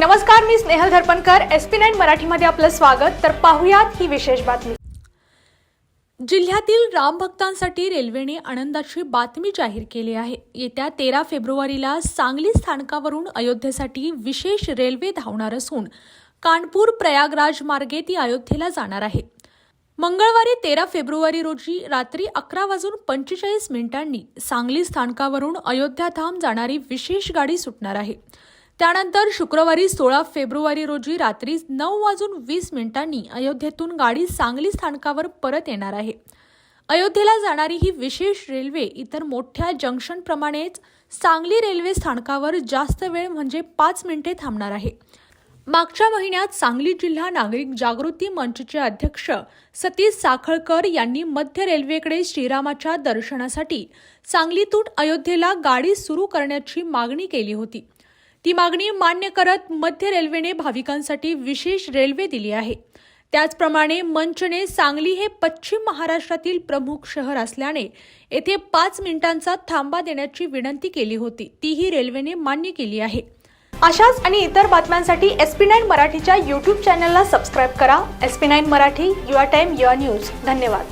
नमस्कार मी Snehal Dharpankar S P nine मराठीमध्ये आपलं स्वागत. तर पाहुयात ही विशेष बातमी. जिल्ह्यातील रामभक्तांसाठी रेल्वेने आनंदाची बातमी जाहीर केली आहे. येत्या तेरा फेब्रुवारीला सांगली स्थानकावरून अयोध्येसाठी विशेष रेल्वे धावणार असून कानपूर प्रयागराज मार्गे ती अयोध्येला जाणार आहे. मंगळवारी तेरा फेब्रुवारी रोजी रात्री अकरा वाजून पंचेचाळीस मिनिटांनी सांगली स्थानकावरून अयोध्याधाम जाणारी विशेष गाडी सुटणार आहे. त्यानंतर शुक्रवारी सोळा फेब्रुवारी रोजी रात्री नऊ वाजून वीस मिनिटांनी अयोध्येतून गाडी सांगली स्थानकावर परत येणार आहे. अयोध्येला जाणारी ही विशेष रेल्वे इतर मोठ्या जंक्शनप्रमाणेच सांगली रेल्वे स्थानकावर जास्त वेळ म्हणजे पाच मिनिटे थांबणार आहे. मागच्या महिन्यात सांगली जिल्हा नागरिक जागृती मंचचे अध्यक्ष सतीश साखळकर यांनी मध्य रेल्वेकडे श्रीरामाच्या दर्शनासाठी सांगलीतून अयोध्येला गाडी सुरू करण्याची मागणी केली होती. ती मागणी मान्य करत मध्य रेल्वेने भाविकांसाठी विशेष रेल्वे दिली आहे. त्याचप्रमाणे मंचने सांगली हे पश्चिम महाराष्ट्रातील प्रमुख शहर असल्याने येथे पाच मिनिटांचा थांबा देण्याची विनंती केली होती. तीही रेल्वेने मान्य केली आहे. अशाच आणि इतर बातम्यांसाठी एस पी नाईन मराठीच्या यूट्यूब चॅनलला सबस्क्राईब करा. S P nine Marathi your time your news. धन्यवाद.